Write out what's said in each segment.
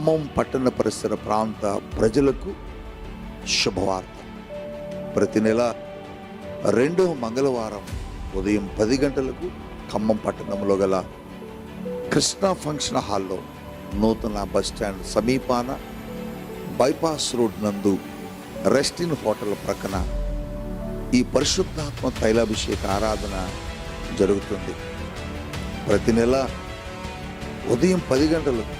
ఖమ్మం పట్టణ పరిసర ప్రాంత ప్రజలకు శుభవార్త. ప్రతి నెల రెండవ మంగళవారం ఉదయం పది గంటలకు ఖమ్మం పట్టణంలో గల కృష్ణా ఫంక్షన్ హాల్లో నూతన బస్ స్టాండ్ సమీపాన బైపాస్ రోడ్ నందు రెస్టిన్ హోటల్ ప్రక్కన ఈ పరిశుద్ధాత్మ తైలాభిషేక ఆరాధన జరుగుతుంది. ప్రతి నెల ఉదయం పది గంటలకు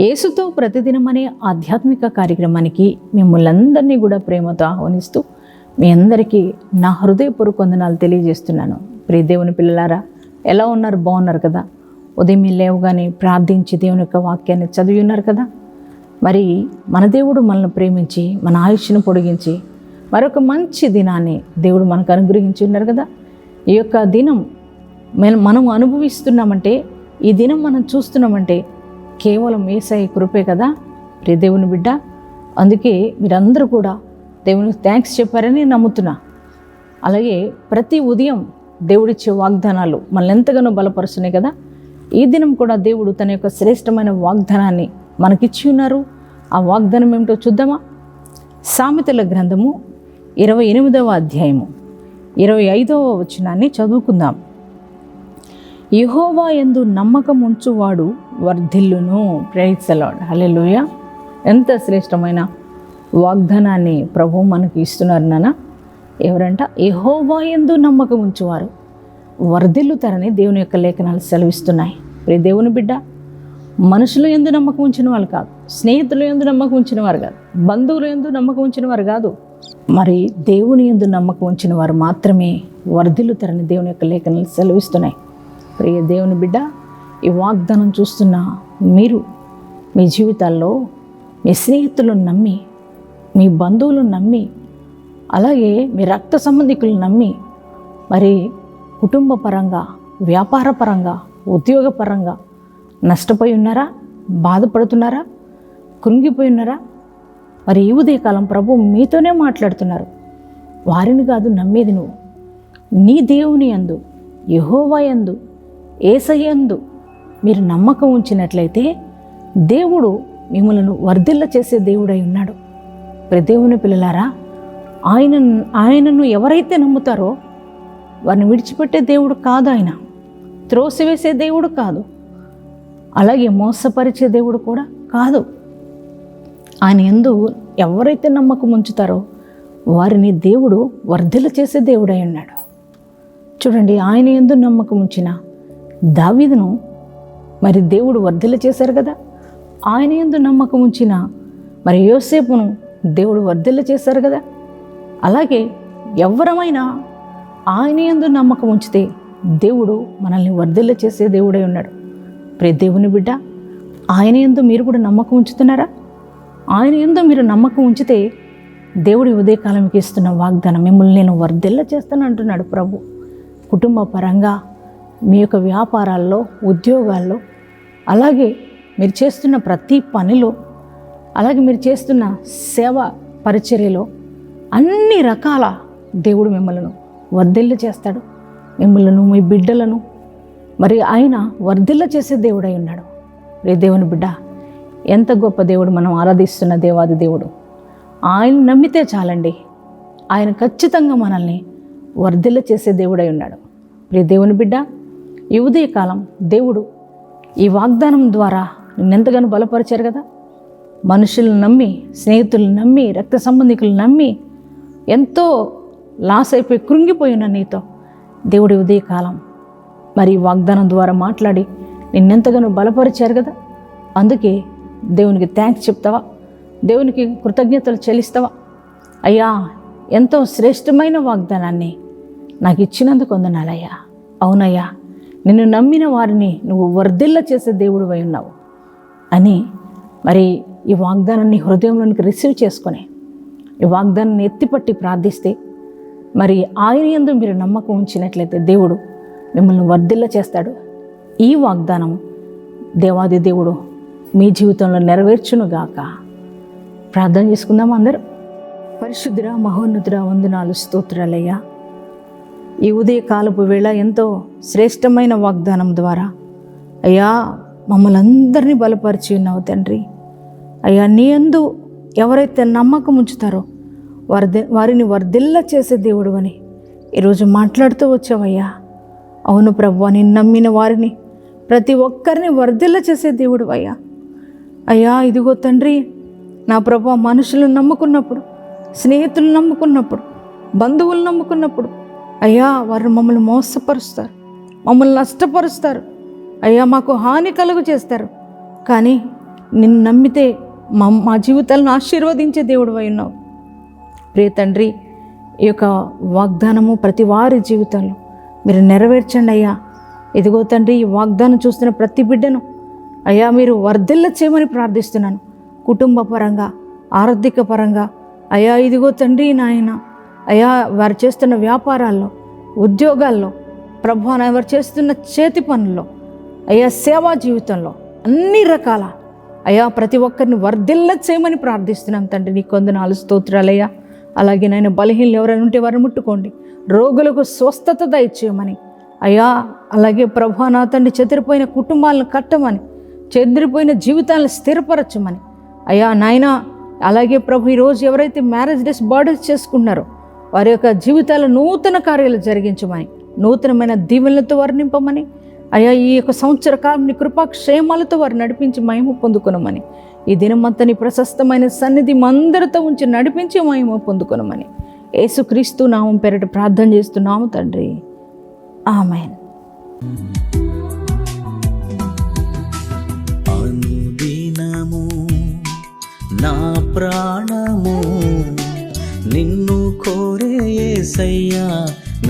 యేసుతో ప్రతిదినం అనే ఆధ్యాత్మిక కార్యక్రమానికి మిమ్మల్ని కూడా ప్రేమతో ఆహ్వానిస్తూ మీ అందరికీ నా హృదయపూర్వక వందనాలు తెలియజేస్తున్నాను. ప్రియ దేవుని పిల్లలారా ఎలా ఉన్నారు? బాగున్నారు కదా? ఉదయం లేవగానే ప్రార్థించి దేవుని యొక్క వాక్యాన్ని చదివి ఉన్నారు కదా? మరి మన దేవుడు మనల్ని ప్రేమించి మన ఆయుష్ను పొడిగించి మరొక మంచి దినాన్ని దేవుడు మనకు అనుగ్రహించి ఉన్నారు కదా? ఈ యొక్క దినం మనం అనుభవిస్తున్నామంటే ఈ దినం మనం చూస్తున్నామంటే కేవలం ఏసఐ కృపే కదా? ప్రే దేవుని బిడ్డ అందుకే మీరందరూ కూడా దేవునికి థ్యాంక్స్ చెప్పారని నమ్ముతున్నా. అలాగే ప్రతి ఉదయం దేవుడిచ్చే వాగ్దానాలు మనల్ని ఎంతగానో బలపరుస్తున్నాయి కదా? ఈ దినం కూడా దేవుడు తన యొక్క శ్రేష్టమైన వాగ్దానాన్ని మనకిచ్చి ఉన్నారు. ఆ వాగ్దానం ఏమిటో చూద్దామా? సామెతల గ్రంథము ఇరవై ఎనిమిదవ అధ్యాయము. ఇరవై ఐదవ వచనాన్ని చదువుకుందాం. యహోవా ఎందు నమ్మకం ఉంచువాడు వర్ధిల్లును. ప్రేమిస్తలాడు హల్లెలూయ ఎంత శ్రేష్టమైన వాగ్దానాన్ని ప్రభు మనకి ఇస్తున్నారు నాన్న. ఎవరంట? ఎహోవా ఎందు నమ్మకం ఉంచువారు. వర్ధిల్లుతారని దేవుని యొక్క లేఖనాలు సెలవిస్తున్నాయి. ప్రే దేవుని బిడ్డ మనుషులు ఎందు నమ్మకం ఉంచిన వాళ్ళు కాదు స్నేహితులు ఎందు నమ్మకం ఉంచిన వారు కాదు బంధువులు ఎందు నమ్మకం ఉంచిన వారు కాదు. మరి దేవుని ఎందు నమ్మకం ఉంచిన వారు మాత్రమే వర్ధిల్లుతారని దేవుని యొక్క లేఖనాలు సెలవిస్తున్నాయి. ప్రియ దేవుని బిడ్డ ఈ వాగ్దానం చూస్తున్న మీరు మీ జీవితాల్లో మీ స్నేహితులను నమ్మి మీ బంధువులను నమ్మి అలాగే మీ రక్త సంబంధికులు నమ్మి మరి కుటుంబ పరంగా వ్యాపార పరంగా ఉద్యోగపరంగా నష్టపోయి ఉన్నారా? బాధపడుతున్నారా? కృంగిపోయి ఉన్నారా? మరి ఈ ఉదయకాలం ప్రభు మీతోనే మాట్లాడుతున్నారు. వారిని కాదు నమ్మేది నువ్వు. నీ దేవుని యందు యహోవా యందు ఏసయ్యందు మీరు నమ్మకం ఉంచినట్లయితే దేవుడు మిమ్మలను వర్ధిల్ల చేసే దేవుడై ఉన్నాడు. ప్రదేవుని పిల్లలారా ఆయన ఆయనను ఎవరైతే నమ్ముతారో వారిని విడిచిపెట్టే దేవుడు కాదు ఆయన. త్రోసివేసే దేవుడు కాదు. అలాగే మోసపరిచే దేవుడు కూడా కాదు. ఆయన ఎందు ఎవరైతే నమ్మకం ఉంచుతారో వారిని దేవుడు వర్ధిల్ల చేసే దేవుడై ఉన్నాడు. చూడండి ఆయన ఎందు నమ్మకం ఉంచిన దావిదను మరి దేవుడు వర్ధలు చేశారు కదా? ఆయన ఎందు నమ్మకం ఉంచిన మరి యోసేపును దేవుడు వర్ధలు చేశారు కదా? అలాగే ఎవరమైనా ఆయన ఎందు నమ్మకం ఉంచితే దేవుడు మనల్ని వర్ధలు చేసే దేవుడై ఉన్నాడు. ప్రే దేవుని బిడ్డ ఆయన ఎందు మీరు కూడా నమ్మకం ఉంచుతున్నారా? ఆయన ఎందు మీరు నమ్మకం ఉంచితే దేవుడి ఉదయకాలంకి ఇస్తున్న వాగ్దానం మిమ్మల్ని నేను వర్ధిల్ల చేస్తాను అంటున్నాడు ప్రభు. కుటుంబ పరంగా మీ యొక్క వ్యాపారాల్లో ఉద్యోగాల్లో అలాగే మీరు చేస్తున్న ప్రతి పనిలో అలాగే మీరు చేస్తున్న సేవ పరిచర్యలో అన్ని రకాల దేవుడు మిమ్మల్ని వర్ధిల్ల చేస్తాడు. మిమ్మల్ని మీ బిడ్డలను మరి ఆయన వర్ధిల్ల చేసే దేవుడై ఉన్నాడు. రే దేవుని బిడ్డ ఎంత గొప్ప దేవుడు మనం ఆరాధిస్తున్న దేవాది దేవుడు. ఆయన నమ్మితే చాలండి. ఆయన ఖచ్చితంగా మనల్ని వర్ధిల్ల చేసే దేవుడై ఉన్నాడు. ప్రియ దేవుని బిడ్డ ఈ ఉదయకాలం దేవుడు ఈ వాగ్దానం ద్వారా నిన్నెంతగానో బలపరిచారు కదా? మనుషులను నమ్మి స్నేహితులను నమ్మి రక్త సంబంధికులను నమ్మి ఎంతో లాస్ అయిపోయి కృంగిపోయిన నీతో దేవుడి ఉదయకాలం. మరి ఈ వాగ్దానం ద్వారా మాట్లాడి నిన్నెంతగానో బలపరిచారు కదా? అందుకే దేవునికి థ్యాంక్స్ చెప్తావా? దేవునికి కృతజ్ఞతలు చెల్లిస్తావా? అయ్యా ఎంతో శ్రేష్టమైన వాగ్దానాన్ని నాకు ఇచ్చినందుకు వందనాలయ్యా. అవునయ్యా నిన్ను నమ్మిన వారిని నువ్వు వర్ధిల్ల చేసే దేవుడు అయి ఉన్నావు అని మరి ఈ వాగ్దానాన్ని హృదయంలోనికి రిసీవ్ చేసుకొని ఈ వాగ్దానాన్ని ఎత్తిపట్టి ప్రార్థిస్తే మరి ఆయన యందు మీరు నమ్మకం ఉంచినట్లయితే దేవుడు మిమ్మల్ని వర్ధిల్ల చేస్తాడు. ఈ వాగ్దానం దేవాది దేవుడు మీ జీవితంలో నెరవేర్చునుగాక ప్రార్థన చేసుకుందాం అందరూ? పరిశుద్ధురా మహోన్నతురా వందనాలు స్తోత్రాలయ్యా. ఈ ఉదయకాలపు వేళ ఎంతో శ్రేష్టమైన వాగ్దానం ద్వారా అయ్యా మమ్మల్ని అందరినీ బలపరిచి ఉన్నావు తండ్రి. అయ్యా నీ అందు ఎవరైతే నమ్మకం ఉంచుతారో వారి వారిని వర్ధిల్ల చేసే దేవుడు అని ఈరోజు మాట్లాడుతూ వచ్చావయ్యా. అవును ప్రభు అని నమ్మిన వారిని ప్రతి ఒక్కరిని వర్ధిల్ల చేసే దేవుడు అయ్యా. అయ్యా ఇదిగో తండ్రి నా ప్రభు మనుషులను నమ్ముకున్నప్పుడు స్నేహితులు నమ్ముకున్నప్పుడు బంధువులు నమ్ముకున్నప్పుడు అయ్యా వారు మమ్మల్ని మోసపరుస్తారు మమ్మల్ని నష్టపరుస్తారు. అయ్యా మాకు హాని కలుగు చేస్తారు. కానీ నిన్ను నమ్మితే మా మా జీవితాలను ఆశీర్వదించే దేవుడు అయి ఉన్నావు. ప్రియ తండ్రి ఈ యొక్క వాగ్దానము ప్రతి వారి జీవితంలో మీరు నెరవేర్చండి అయ్యా. ఇదిగో తండ్రి ఈ వాగ్దానం చూస్తున్న ప్రతి బిడ్డను అయ్యా మీరు వర్ధిల్ల చేయమని ప్రార్థిస్తున్నాను. కుటుంబ పరంగా ఆర్థిక పరంగా అయ్యా ఇదిగో తండ్రి నాయన అయ్యా వారు చేస్తున్న వ్యాపారాల్లో ఉద్యోగాల్లో ప్రభు వారు చేస్తున్న చేతి పనుల్లో అయ్యా సేవా జీవితంలో అన్ని రకాల అయ్యా ప్రతి ఒక్కరిని వర్ధిల్ల చేయమని ప్రార్థిస్తున్నాం తండ్రి. నీ కొందనాలు స్తోత్రాలయ్యా అలాగే నాయన బలహీనలు ఎవరైనా ఉంటే వారిని ముట్టుకోండి. రోగులకు స్వస్థత దయచేయమని. అయ్యా అలాగే ప్రభు నా తండ్రి చెదిరిపోయిన కుటుంబాలను కట్టమని చెదిరిపోయిన జీవితాలను స్థిరపరచమని. అయ్యా నాయన అలాగే ప్రభు ఈరోజు ఎవరైతే మ్యారేజ్ డేస్ బర్త్డేస్ చేసుకున్నారో వారి యొక్క జీవితాల నూతన కార్యాలు జరిగించమని నూతనమైన దీవెనలతో వర్ణింపమని అయ్యా ఈ యొక్క సంవత్సర కాలం నీ కృపాక్షేమాలతో వారు నడిపించి మహిమ పొందుకునమని ఈ దినమంతా నీ ప్రశస్తమైన సన్నిధి మందరితో ఉంచి నడిపించి మహిమ పొందుకునమని యేసుక్రీస్తు నామం పేరిట ప్రార్థన చేస్తున్నాము తండ్రి. ఆమెన్.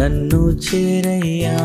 నన్ను చేరయ్యా.